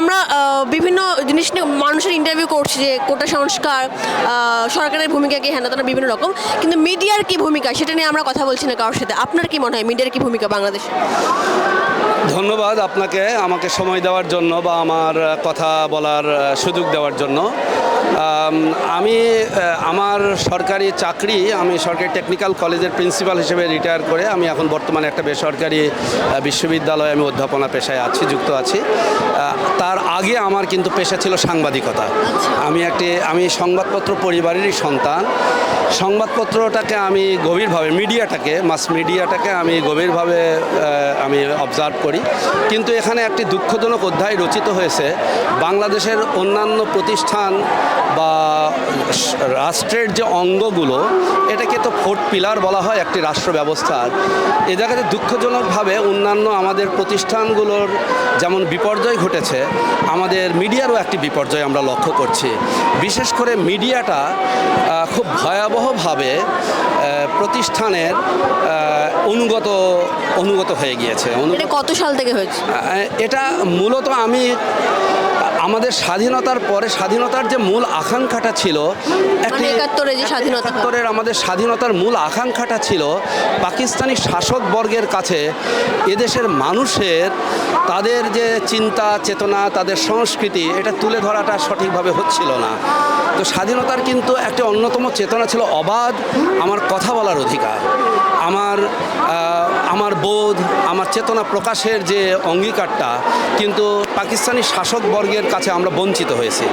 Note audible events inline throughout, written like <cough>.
আমরা বিভিন্ন জিনিস নিয়ে মানুষের ইন্টারভিউ করছি যে কোটা সংস্কার সরকারের ভূমিকা কি তারা বিভিন্ন রকম। কিন্তু মিডিয়ার কি ভূমিকা সেটা নিয়ে আমরা কথা বলছি না কারোর সাথে। আপনার কি মনে হয় মিডিয়ার কি ভূমিকা বাংলাদেশে? ধন্যবাদ আপনাকে আমাকে সময় দেওয়ার জন্য বা আমার কথা বলার সুযোগ দেওয়ার জন্য। আমি আমার সরকারি চাকরি আমি সরকারি টেকনিক্যাল কলেজের প্রিন্সিপাল হিসেবে রিটায়ার করে আমি এখন বর্তমানে একটা বেসরকারি বিশ্ববিদ্যালয়ে আমি অধ্যাপনা পেশায় আছি যুক্ত আছি। আহ, তার আগে আমার কিন্তু পেশা ছিল সাংবাদিকতা। আমি একটি আমি সংবাদপত্র পরিবারেরই সন্তান। সংবাদপত্রটাকে আমি গভীরভাবে, মিডিয়াটাকে মাস মিডিয়াটাকে আমি গভীরভাবে আমি অবজার্ভ করি। কিন্তু এখানে একটি দুঃখজনক অধ্যায় রচিত হয়েছে। বাংলাদেশের অন্যান্য প্রতিষ্ঠান বা রাষ্ট্রের যে অঙ্গগুলো, এটাকে তো ফোর্থ পিলার বলা হয়, একটি রাষ্ট্র ব্যবস্থার এ জায়গাতে দুঃখজনকভাবে অন্যান্য আমাদের প্রতিষ্ঠানগুলোর যেমন বিপর্যয় ঘটেছে, আমাদের মিডিয়ারও একটি বিপর্যয় আমরা লক্ষ্য করছি। বিশেষ করে মিডিয়াটা খুব খুব ভয়াবহভাবে প্রতিষ্ঠানের অনুগত অনুগত হয়ে গিয়েছে। কত সাল থেকে হয়েছে? এটা মূলত আমি আমাদের স্বাধীনতার পরে স্বাধীনতার যে মূল আকাঙ্ক্ষাটা ছিল মানে একাত্তরে যে স্বাধীনতা একাত্তরের আমাদের স্বাধীনতার মূল আকাঙ্ক্ষাটা ছিল পাকিস্তানি শাসক বর্গের কাছে এদেশের মানুষের তাদের যে চিন্তা চেতনা তাদের সংস্কৃতি এটা তুলে ধরাটা সঠিকভাবে হচ্ছিল না। তো স্বাধীনতার কিন্তু একটি অন্যতম চেতনা ছিল অবাধ আমার কথা বলার অধিকার। আমার আমার বোধ আমার চেতনা প্রকাশের যে অঙ্গীকারটা কিন্তু পাকিস্তানি শাসক বর্গের কাছে আমরা বঞ্চিত হয়েছি।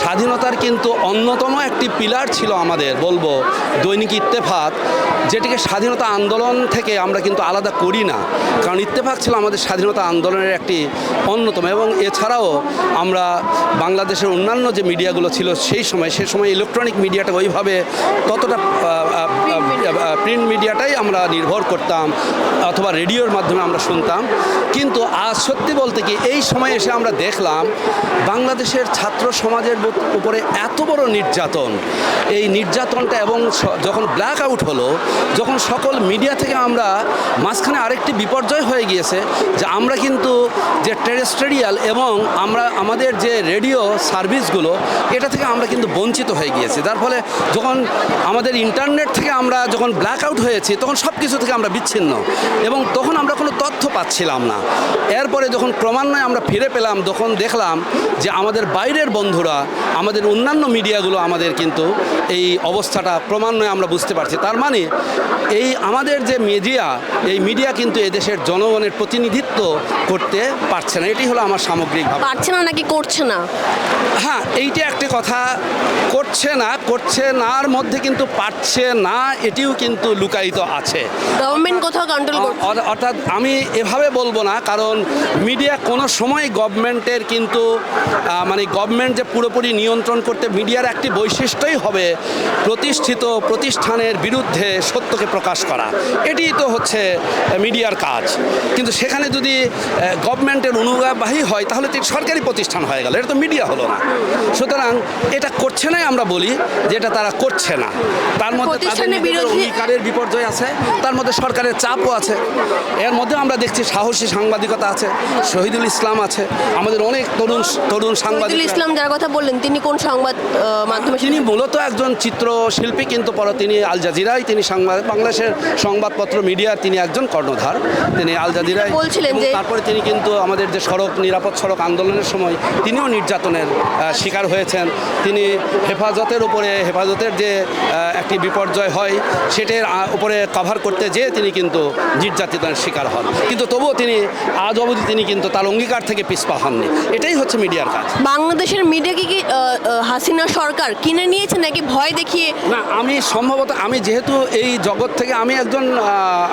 স্বাধীনতার কিন্তু অন্যতম একটি পিলার ছিল আমাদের বলব দৈনিক ইত্তেফাক যেটিকে স্বাধীনতা আন্দোলন থেকে আমরা কিন্তু আলাদা করি না। কারণ ইত্তেফাক ছিল আমাদের স্বাধীনতা আন্দোলনের একটি অন্যতম এবং এছাড়াও আমরা বাংলাদেশের অন্যান্য যে মিডিয়াগুলো ছিল সেই সময় সে সময় ইলেকট্রনিক মিডিয়াটা ওইভাবে ততটা প্রিন্ট মিডিয়াটাই আমরা নির্ভর করতাম অথবা রেডিওর মাধ্যমে আমরা শুনতাম। কিন্তু আজ সত্যি বলতে কি এই সময় এসে আমরা দেখলাম বাংলাদেশের ছাত্র সমাজের উপরে এত বড় নির্যাতন। এই নির্যাতনটা এবং যখন ব্ল্যাক আউট হলো, যখন সকল মিডিয়া থেকে আমরা মাঝখানে আরেকটি বিপর্যয় হয়ে গিয়েছে যে আমরা কিন্তু যে টেরেস্টেরিয়াল এবং আমরা, আমাদের যে রেডিও সার্ভিসগুলো এটা থেকে আমরা কিন্তু বঞ্চিত হয়ে গিয়েছি। যার ফলে যখন আমাদের ইন্টারনেট থেকে আমরা যখন ব্ল্যাক আউট হয়েছি, তখন সব কিছু থেকে আমরা বিচ্ছিন্ন এবং তখন আমরা কোনো তথ্য পাচ্ছিলাম না। এরপরে যখন ক্রমান্বয়ে আমরা ফিরে পেলাম তখন দেখলাম যে আমাদের বাইরের বন্ধুরা আমাদের অন্যান্য মিডিয়াগুলো আমাদের কিন্তু এই অবস্থাটা ক্রমান্বয়ে আমরা বুঝতে পারছি। তার মানে এই আমাদের যে মিডিয়া এই মিডিয়া কিন্তু এদেশের জনগণের প্রতিনিধিত্ব করতে পারছে না। এটি হলো আমার সামগ্রিক পারছে না নাকি করছে না? হ্যাঁ এইটা একটা কথা করছে না করছে নার মধ্যে কিন্তু পারছে না এটিও কিন্তু লুকায়িত আছে। গভর্নমেন্ট কোথাও কন্ট্রোল অর্থাৎ আমি এভাবে বলব না কারণ মিডিয়া কোনো সময় গভর্নমেন্টের কিন্তু মানে গভর্নমেন্ট যে পুরোপুরি নিয়ন্ত্রণ করতে মিডিয়ার একটি বৈশিষ্ট্যই হবে প্রতিষ্ঠিত প্রতিষ্ঠানের বিরুদ্ধে সত্যকে প্রকাশ করা। এটিই তো হচ্ছে মিডিয়ার কাজ। কিন্তু সেখানে যদি গভর্নমেন্টের অনুগাবাহী হয় তাহলে তো সরকারি প্রতিষ্ঠান হয়ে গেল। এটা তো মিডিয়া হলো না। সুতরাং এটা করছে নাই আমরা বলি যে এটা তারা করছে না। তার মধ্যে বিপর্যয় আছে তার মধ্যে সরকারের চাপও আছে। এর মধ্যে আমরা দেখছি সাহসী সাংবাদিকতা আছে শহীদুল ইসলাম আছে আমাদের অনেক তরুণ তরুণ সাংবাদিক ইসলাম যার কথা বললেন তিনি কোন সংবাদ মাধ্যমে তিনি মূলত একজন চিত্রশিল্পী কিন্তু পরে তিনি আল জাজিরায় তিনি সংবাদ বাংলাদেশের সংবাদপত্র মিডিয়ার তিনি একজন কর্ণধার। তিনি আল জাজিরায় বলছিলেন যে- তারপরে তিনি কিন্তু আমাদের যে সড়ক নিরাপদ সড়ক আন্দোলনের সময় তিনিও নির্যাতনের শিকার হয়েছেন। তিনি হেফাজতের উপরে হেফাজতের যে একটি বিপর্যয় হয় সেটার উপরে কভার করতে যেয়ে তিনি কিন্তু নির্যাতনের শিকার হন। কিন্তু তবুও তিনি আজ অবধি তিনি কিন্তু তার অঙ্গীকার থেকে হননি এটাই হচ্ছে মিডিয়ার কাজ। বাংলাদেশের মিডিয়াকে কি হাসিনা সরকার কিনে নিয়েছে নাকি ভয় দেখিয়ে? না আমি সম্ভবত আমি যেহেতু এই জগৎ থেকে আমি একজন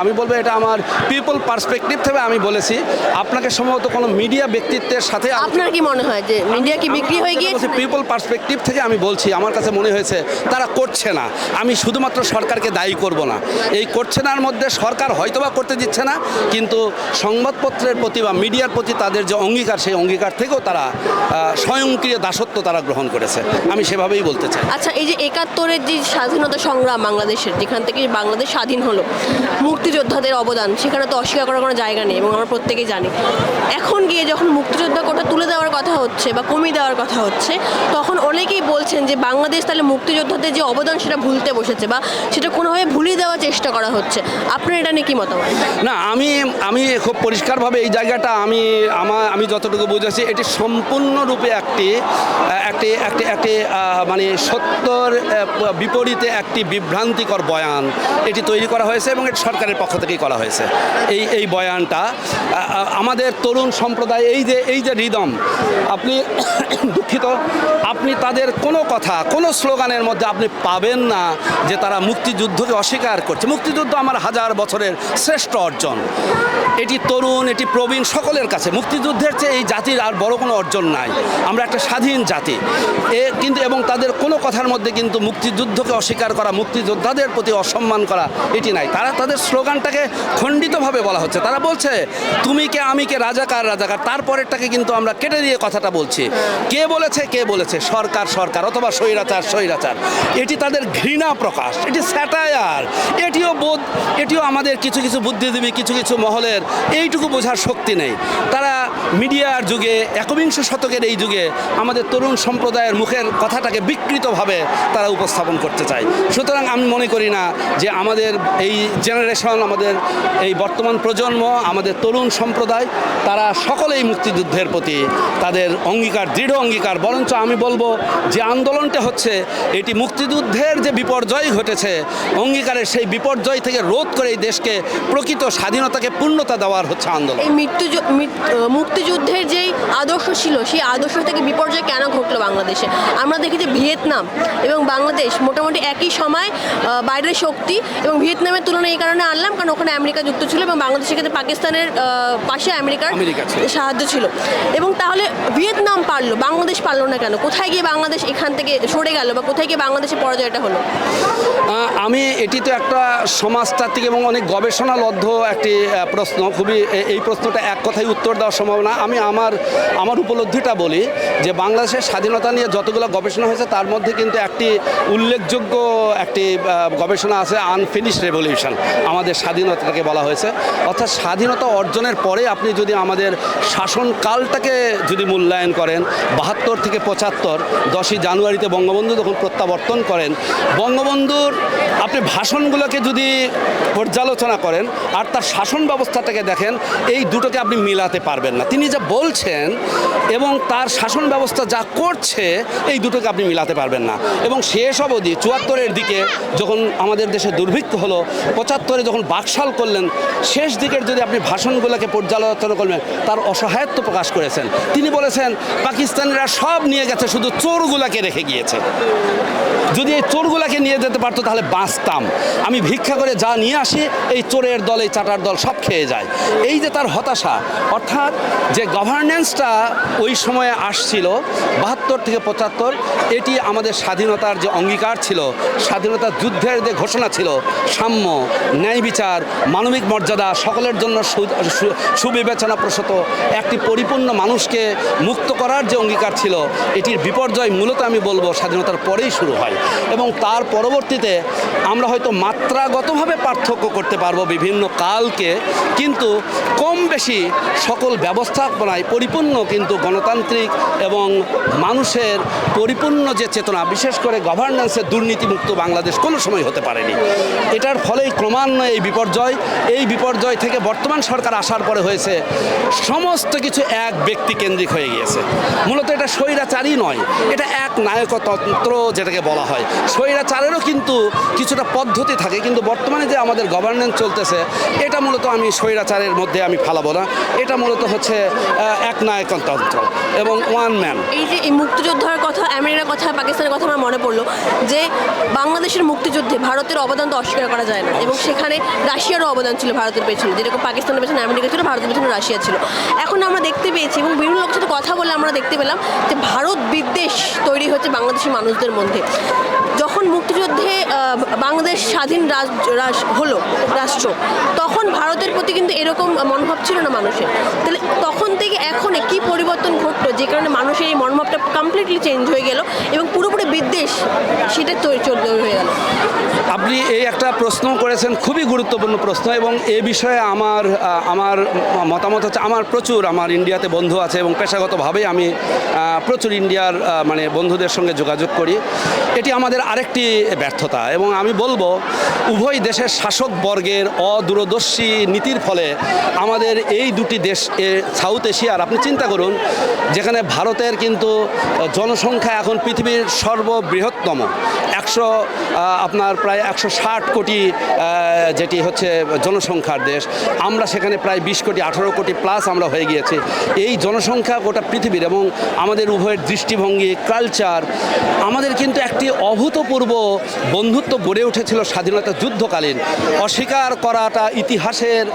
আমি বলব এটা আমার পিপল পার্সপেক্টিভ থেকে আমি বলেছি। আপনাকে সম্ভবত কোনো মিডিয়া ব্যক্তিত্বের সাথে আপনার কি মনে হয় যে মিডিয়া কি বিক্রি হয়ে গিয়েছে পিপল পার্সপেক্টিভ থেকে আমি বলছি আমার কাছে মনে হয়েছে তারা করছে না। আমি শুধুমাত্র সরকারকে দায়ী করব না। এই করছে নার মধ্যে সরকার হয়তোবা করতে দিচ্ছে না কিন্তু সংবাদপত্রের প্রতি বা মিডিয়ার প্রতি তাদের যে অঙ্গীকার সেই অঙ্গীকার থেকেও তারা স্বয়ংক্রিয় দাসত্ব তারা গ্রহণ করেছে। আমি সেভাবেই বলতে চাই। আচ্ছা এই যে একাত্তরের যে স্বাধীনতা সংগ্রাম বাংলাদেশের যেখান থেকে বাংলাদেশ স্বাধীন হলো মুক্তিযোদ্ধাদের অবদান সেখানে তো অস্বীকার করার কোনো জায়গা নেই এবং আমরা প্রত্যেকেই জানি। এখন গিয়ে যখন মুক্তিযোদ্ধা কোটা তুলে দেওয়ার কথা হচ্ছে বা কমিয়ে দেওয়ার কথা হচ্ছে তখন অনেকেই বলছেন যে বাংলাদেশ তাহলে মুক্তিযোদ্ধাদের যে অবদান সেটা ভুলতে বসেছে বা সেটা কোনোভাবে ভুলিয়ে দেওয়ার চেষ্টা করা হচ্ছে। আপনার এটা নিয়ে কি মতামত? না আমি আমি খুব পরিষ্কারভাবে এই জায়গাটা আমি আমার আমি যতটুকু বুঝেছি, এটি সম্পূর্ণরূপে একটি একটি একটি একটি মানে সত্যর বিপরীতে একটি বিভ্রান্তিকর বয়ান এটি তৈরি করা হয়েছে এবং এটি সরকারের পক্ষ থেকেই করা হয়েছে। এই এই বয়ানটা আমাদের তরুণ সম্প্রদায় এই যে এই যে রিদম, আপনি <coughs> দুঃখিত তাদের কোনো কথা, কোনো স্লোগানের মধ্যে আপনি পাবেন না যে তারা মুক্তিযুদ্ধকে অস্বীকার করছে। মুক্তিযুদ্ধ আমার হাজার বছরের শ্রেষ্ঠ অর্জন। এটি তরুণ, এটি প্রবীণ সকলের কাছে। মুক্তিযুদ্ধের চেয়ে এই জাতির আর বড় কোনো অর্জন নাই। আমরা একটা স্বাধীন জাতি। এ কিন্তু এবং তাদের কোনো কথার মধ্যে কিন্তু মুক্তিযুদ্ধকে অস্বীকার করা, মুক্তিযোদ্ধাদের প্রতি অসম্মান করা এটি নাই। তারা তাদের স্লোগানটাকে খণ্ডিতভাবে বলা হচ্ছে। তারা বলছে, তুমি কে, আমি কে রাজাকার রাজাকার? তারপরেরটাকে কিন্তু আমরা কেটে দিয়ে কথাটা বলছি। কে বলেছে কে বলেছে? সরকার সরকার সরকার অথবা স্বৈরাচার স্বৈরাচার। এটি তাদের ঘৃণা প্রকাশ, এটি স্যাটায়ার। এটিও বোধ, এটিও আমাদের কিছু কিছু বুদ্ধিজীবী, কিছু কিছু মহলের এইটুকু বোঝার শক্তি নেই। তারা মিডিয়ার যুগে, একবিংশ শতকের এই যুগে আমাদের তরুণ সম্প্রদায়ের মুখের কথাটাকে বিকৃতভাবে তারা উপস্থাপন করতে চায়। সুতরাং আমি মনে করি না যে আমাদের এই জেনারেশন, আমাদের এই বর্তমান প্রজন্ম, আমাদের তরুণ সম্প্রদায়, তারা সকলেই মুক্তিযুদ্ধের প্রতি তাদের অঙ্গীকার, দৃঢ় অঙ্গীকার, বরঞ্চ আমি বলব যে আন্দোলনটা হচ্ছে এটি মুক্তিযুদ্ধের যে বিপর্যয় ঘটেছে অঙ্গীকারের সেই বিপর্যয় থেকে রোধ করে এই দেশকে প্রকৃত স্বাধীনতাকে পূর্ণতা দেওয়ার হচ্ছে আন্দোলন। এই মৃত্যু মুক্তিযুদ্ধের যেই আদর্শ ছিল সেই আদর্শ থেকে বিপর্যয় কেন ঘটলো বাংলাদেশে? আমরা দেখি যে ভিয়েতনাম এবং বাংলাদেশ মোটামুটি একই সময় বাইরের শক্তি এবং ভিয়েতনামের তুলনায় এই কারণে আনলাম কারণ ওখানে আমেরিকা যুক্ত ছিল এবং বাংলাদেশের ক্ষেত্রে পাকিস্তানের পাশে আমেরিকার। সাহায্য ছিল। এবং তাহলে ভিয়েতনাম পারল বাংলাদেশ পারল না কেন? কোথায় গিয়ে বাংলাদেশ এখান থেকে সরে গেল বা কোথায় গিয়ে বাংলাদেশের পরাজয়টা হলো? আমি এটি তো একটা সমাজতাত্ত্বিক এবং অনেক গবেষণালব্ধ একটি প্রশ্ন। খুবই এই প্রশ্নটা এক কথায় উত্তর দেওয়া সম্ভব না আমি আমার আমার উপলব্ধিটা বলি যে বাংলাদেশের স্বাধীনতা নিয়ে যতগুলো গবেষণা হয়েছে, তার মধ্যে কিন্তু একটি উল্লেখযোগ্য একটি গবেষণা আছে আনফিনিশ রেভলিউশন, আমাদের স্বাধীনতাটাকে বলা হয়েছে। অর্থাৎ স্বাধীনতা অর্জনের পরে আপনি যদি আমাদের শাসনকালটাকে যদি মূল্যায়ন করেন, বাহাত্তর থেকে পঁচাত্তর দশই জানুয়ারিতে বঙ্গবন্ধু যখন প্রত্যাবর্তন করেন, বঙ্গবন্ধুর আপনি ভাষণগুলোকে যদি পর্যালোচনা করেন আর তার শাসন ব্যবস্থাটাকে দেখেন, এই দুটোকে আপনি মিলাতে পারবেন না। তিনি যা বলছেন এবং তার শাসন ব্যবস্থা যা করছে, এই দুটোকে আপনি মিলাতে পারবেন না। এবং শেষ অবধি চুয়াত্তরের দিকে যখন আমাদের দেশে দুর্ভিক্ষ হলো, পঁচাত্তরে যখন বাকশাল করলেন, শেষ দিকের যদি আপনি ভাষণগুলোকে পর্যালোচনা করবেন তার অসহায়ত্ব প্রকাশ করেছেন। তিনি বলেছেন, পাকিস্তানিরা সব নিয়ে গেছে, শুধু চোরগুলাকে রেখে গিয়েছে। যদি এই চোরগুলাকে নিয়ে যেতে পারতো তাহলে বাঁচতাম। আমি ভিক্ষা করে যা নিয়ে আসি, এই চোরের দল, এই চাটার দল সব খেয়ে যায়। এই যে তার হতাশা, অর্থাৎ যে গভর্নেন্সটা ওই সময়ে আসছিল, বাহাত্তর থেকে পঁচাত্তর, এটি আমাদের স্বাধীনতার যে অঙ্গীকার ছিল স্বাধীনতার যুদ্ধের যে ঘোষণা ছিল, সাম্য, ন্যায় বিচার, মানবিক মর্যাদা, সকলের জন্য সুবিবেচনা প্রসূত একটি পরিপূর্ণ মানুষকে মুক্ত করার যে অঙ্গীকার ছিল, এটির বিপর্যয় মূলত আমি বলব স্বাধীনতার পরেই শুরু হয় এবং তার পরবর্তীতে আমরা হয়তো মাত্রাগতভাবে পার্থক্য করতে পারব বিভিন্ন কালকে, কিন্তু কম বেশি সকল ব্যবস্থাপনায় পরিপূর্ণ কিন্তু গণতান্ত্রিক এবং মানুষের পরিপূর্ণ যে চেতনা, বিশেষ করে গভর্নেন্সের দুর্নীতিমুক্ত বাংলাদেশ কোনো সময় হতে পারেনি। এটার ফলেই ক্রমান্বয়ে এই বিপর্যয় এই বিপর্যয় থেকে বর্তমান সরকার আসার পরে হয়েছে সমস্ত কিছু এক ব্যক্তি কেন্দ্রিক হয়ে গিয়েছে। মূলত এটা স্বৈরাচারই নয় এটা এক নায়কতন্ত্র যেটাকে বলা হয়। স্বৈরাচারেরও কিন্তু কিছুটা পদ্ধতি থাকে, কিন্তু বর্তমানে যে আমাদের গভর্নেন্স চলতেছে, এটা মূলত আমি স্বৈরাচারের মধ্যে আমি ফালাবো না। এটা মূলত হচ্ছে এক নায়কতন্ত্র। এবং ওয়ান ম্যান এই যে এই মুক্তিযোদ্ধার কথা আমেরিকার কথা পাকিস্তানের কথা আমার মনে পড়ল যে বাংলাদেশের মুক্তিযুদ্ধে ভারতের অবদান তো অস্বীকার করা যায় না। এবং সেখানে রাশিয়ারও অবদান ছিল ভারতের পেছনে। যেরকম পাকিস্তানের পেছনে আমেরিকা ছিল ভারতের পেছনে রাশিয়া ছিল। এখন আমরা দেখতে পেয়েছি এবং বিভিন্ন লোকের সাথে কথা বলে আমরা দেখতে পেলাম যে ভারত বিদ্বেষ তৈরি হচ্ছে বাংলাদেশের মানুষদের মধ্যে। যখন মুক্তিযুদ্ধে বাংলাদেশ স্বাধীন হলো রাষ্ট্র, তখন ভারতের প্রতি কিন্তু এরকম মনোভাব ছিল না মানুষের। তাহলে তখন থেকে এখনে কি পরিবর্তন ঘটলো? যে কারণে মানুষের এই মনোভাবটা কমপ্লিটলি চেঞ্জ হয়ে গেল এবং পুরোপুরি বিদ্বেষ সেটা তৈরি চলতে হয়ে গেল। আপনি এই একটা প্রশ্ন করেছেন, খুবই গুরুত্বপূর্ণ প্রশ্ন এবং এ বিষয়ে আমার আমার মতামত হচ্ছে, আমার প্রচুর আমার ইন্ডিয়াতে বন্ধু আছে এবং পেশাগতভাবেই আমি প্রচুর ইন্ডিয়ার মানে বন্ধুদের সঙ্গে যোগাযোগ করি। এটি আমাদের আরেকটি ব্যর্থতা, এবং আমি বলব, উভয় দেশের শাসক বর্গের অদূরদর্শী নীতির ফলে আমাদের এই দুটি দেশ সাউথ এশিয়ার, আপনি চিন্তা করুন, যেখানে ভারতের কিন্তু জনসংখ্যা এখন পৃথিবীর সর্ববৃহত্তম, একশো আপনার প্রায় একশো ষাট কোটি যেটি হচ্ছে জনসংখ্যার দেশ, আমরা সেখানে প্রায় বিশ কোটি, আঠারো কোটি প্লাস আমরা হয়ে গিয়েছি। এই জনসংখ্যা গোটা পৃথিবীর, এবং আমাদের উভয়ের দৃষ্টিভঙ্গি কালচার আমাদের কিন্তু একটি অভূতপূর্ব বন্ধুত্ব গড়ে উঠেছিল স্বাধীনতা যুদ্ধকালীন। অস্বীকার করাটা ইতিহাসের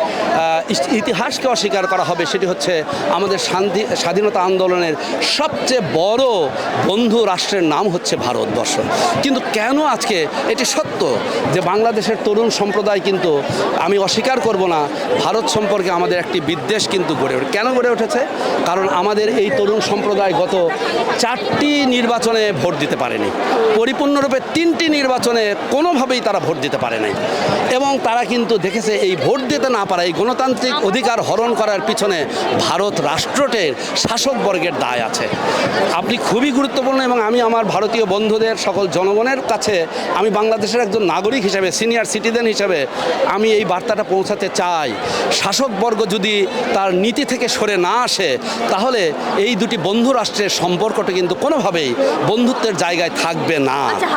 ইতিহাসকে অস্বীকার করা হবে, সেটি হচ্ছে আমাদের শান্তি, স্বাধীনতা আন্দোলনের সবচেয়ে বড় বন্ধু রাষ্ট্রের নাম হচ্ছে ভারতবর্ষ। কিন্তু কেন আজকে এটি সত্য যে বাংলাদেশের তরুণ সম্প্রদায় কিন্তু আমি অস্বীকার করব না, ভারত সম্পর্কে আমাদের একটি বিদ্বেষ কিন্তু গড়ে ওঠে। কেন গড়ে উঠেছে? কারণ আমাদের এই তরুণ সম্প্রদায় গত চারটি নির্বাচনে ভোট দিতে পারেনি। পরিপূর্ণরূপে তিনটি নির্বাচনে কোনোভাবেই তারা ভোট দিতে পারে নাই। এবং তারা কিন্তু দেখেছে এই ভোট দিতে না পারা এই গণতান্ত্রিক অধিকার হরণ করার পিছনে ভারত রাষ্ট্রটের শাসক বর্গের দায় আছে। আপনি খুবই গুরুত্বপূর্ণ এবং আমি আমার ভারতীয় বন্ধুদের, সকল জনগণের কাছে আমি বাংলাদেশের একজন নাগরিক হিসেবে, সিনিয়র সিটিজেন হিসেবে আমি এই বার্তাটা পৌঁছাতে চাই। শাসক বর্গ যদি তার নীতি থেকে সরে না আসে, তাহলে এই দুটি বন্ধু রাষ্ট্রের সম্পর্কটা কিন্তু কোনোভাবেই বন্ধুত্বের জায়গায় থাকবে না। আচ্ছা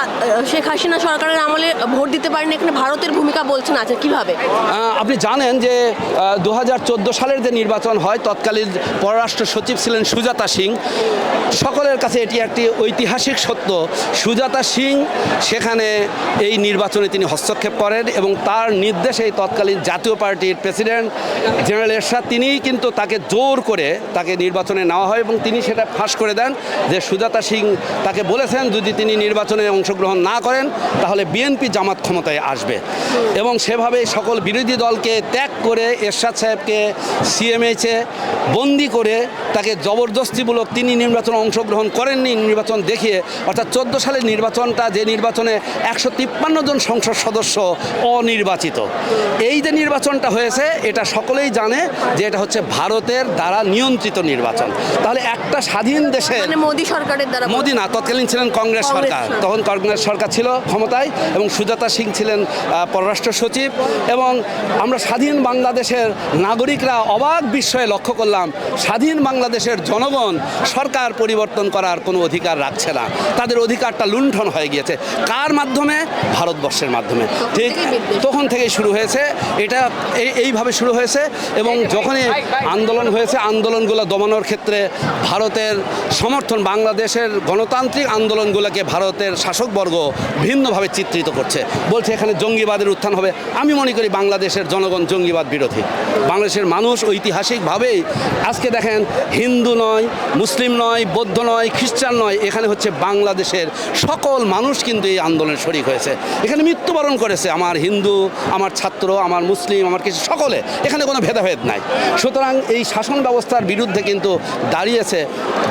শেখ হাসিনা সরকারের আমলে ভোট দিতে পারেনি, এখানে ভারতের ভূমিকা বলছেন আছে কীভাবে? আপনি জানেন যে দু হাজার চোদ্দ সালের যে নির্বাচন হয়, তৎকালীন পররাষ্ট্র সচিব ছিলেন সুজাতা সিং। সকলের কাছে এটি একটি ঐতিহাসিক সত্য। সুজাতা সিং সেখানে এই নির্বাচনে তিনি হস্তক্ষেপ করেন এবং তার নির্দেশে তৎকালীন জাতীয় পার্টির প্রেসিডেন্ট জেনারেল এরশাদ, তিনিই কিন্তু তাকে জোর করে তাকে নির্বাচনে নেওয়া হয় এবং তিনি সেটা ফাঁস করে দেন যে সুজাতা সিং তাকে বলেছেন যদি তিনি নির্বাচনে অংশগ্রহণ না করেন তাহলে বিএনপি জামাত ক্ষমতায় আসবে। এবং সেভাবে সকল বিরোধী দলকে ত্যাগ করে এরশাদ সাহেবকে সিএমএইচে বন্দি করে তাকে জবরদস্তিমূলক তিনি নির্বাচনে অংশগ্রহণ করেননি নির্বাচন দেখিয়ে অর্থাৎ চোদ্দ সালের নির্বাচনটা যে নির্বাচনে একশো তিপ্পান্ন জন সংসদ সদস্য অনির্বাচিত। এই যে নির্বাচনটা হয়েছে এটা সকলেই জানে যে এটা হচ্ছে ভারতের দ্বারা নিয়ন্ত্রিত নির্বাচন। তাহলে একটা স্বাধীন দেশে মানে মোদী সরকারের দ্বারা মোদি না তৎকালীন ছিলেন কংগ্রেস সরকার। তখন সরকার ছিল ক্ষমতায় এবং সুজাতা সিং ছিলেন পররাষ্ট্র সচিব এবং আমরা স্বাধীন বাংলাদেশের নাগরিকরা অবাক বিস্ময়ে লক্ষ্য করলাম, স্বাধীন বাংলাদেশের জনগণ সরকার পরিবর্তন করার কোনো অধিকার রাখছে না। তাদের অধিকারটা লুণ্ঠন হয়ে গিয়েছে। কার মাধ্যমে? ভারতবর্ষের মাধ্যমে। ঠিক তখন থেকেই শুরু হয়েছে। এটা এই- এইভাবে শুরু হয়েছে এবং যখনই আন্দোলন হয়েছে, আন্দোলনগুলো দমানোর ক্ষেত্রে ভারতের সমর্থন, বাংলাদেশের গণতান্ত্রিক আন্দোলনগুলোকে ভারতের শাসকবর্গ ভিন্নভাবে চিত্রিত করছে। বলছে এখানে জঙ্গিবাদের উত্থান হবে। আমি মনে করি বাংলাদেশের জনগণ জঙ্গিবাদ বিরোধী। বাংলাদেশের মানুষ ঐতিহাসিকভাবেই আজকে দেখেন হিন্দু নয়, মুসলিম নয়, বৌদ্ধ নয়, খ্রিস্টান নয়, এখানে হচ্ছে বাংলাদেশের সকল মানুষ কিন্তু এই আন্দোলনে শরিক হয়েছে। এখানে মৃত্যুবরণ করেছে আমার হিন্দু, আমার ছাত্র, আমার মুসলিম, আমার কিছু সকলে। এখানে কোনো ভেদাভেদ নাই। সুতরাং এই শাসন ব্যবস্থার বিরুদ্ধে কিন্তু দাঁড়িয়েছে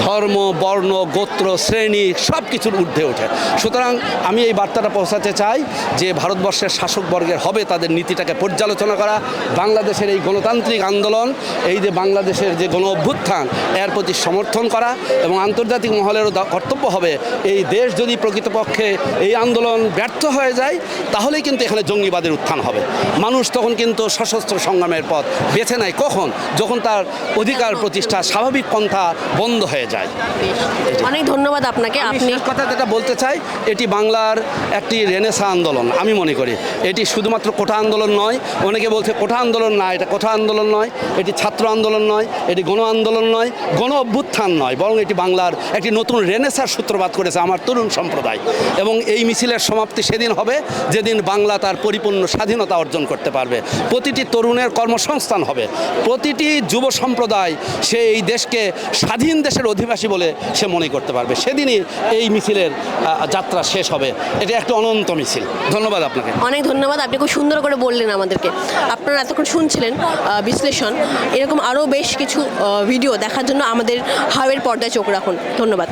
ধর্ম, বর্ণ, গোত্র, শ্রেণি সব কিছুর ঊর্ধ্বে ওঠে সুতরাং আমি এই বার্তাটা পৌঁছাতে চাই যে ভারতবর্ষের শাসক বর্গের হবে তাদের নীতিটাকে পর্যালোচনা করা বাংলাদেশের এই গণতান্ত্রিক আন্দোলন এই যে বাংলাদেশের যে গণ অভ্যুত্থান এর প্রতি সমর্থন করা এবং আন্তর্জাতিক মহলেরও কর্তব্য হবে এই দেশ যদি প্রকৃতপক্ষে এই আন্দোলন ব্যর্থ হয়ে যায় তাহলেই কিন্তু এখানে জঙ্গিবাদের উত্থান হবে। মানুষ তখন কিন্তু সশস্ত্র সংগ্রামের পথ বেছে নেয় কখন? যখন তার অধিকার প্রতিষ্ঠা স্বাভাবিক পন্থা বন্ধ হয়ে যায়। অনেক ধন্যবাদ আপনাকে। আমি আপনি কথা যেটা বলতে চাই এটি বাংলার একটি রেনেসা আন্দোলন আমি মনে করি। এটি শুধুমাত্র কোঠা আন্দোলন নয় অনেকে বলছে কোঠা আন্দোলন না এটা কোঠা আন্দোলন নয় এটি ছাত্র আন্দোলন নয় এটি গণ আন্দোলন নয় গণ অভ্যুত্থান নয় বরং এটি বাংলার একটি নতুন রেনেসার সূত্রপাত করেছে আমার তরুণ সম্প্রদায়। এবং এই মিছিলের সমাপ্তি সেদিন হবে যেদিন বাংলা তার পরিপূর্ণ স্বাধীনতা অর্জন করতে পারবে। প্রতিটি তরুণের কর্মসংস্থান হবে। প্রতিটি যুব সম্প্রদায় সে এই দেশকে স্বাধীন দেশের অধিবাসী বলে সে মনে করতে পারবে। সেদিনই এই মিছিলের আহ, যাত্রা শেষ হবে। এটা একটা অনন্ত মিছিল। ধন্যবাদ আপনাকে। অনেক ধন্যবাদ। আপনি খুব সুন্দর করে বললেন আমাদেরকে। আপনারা এতক্ষণ শুনছিলেন বিশ্লেষণ। এরকম আরও বেশ কিছু ভিডিও দেখার জন্য আমাদের হাওয়ের পর্দায় চোখ রাখুন। ধন্যবাদ।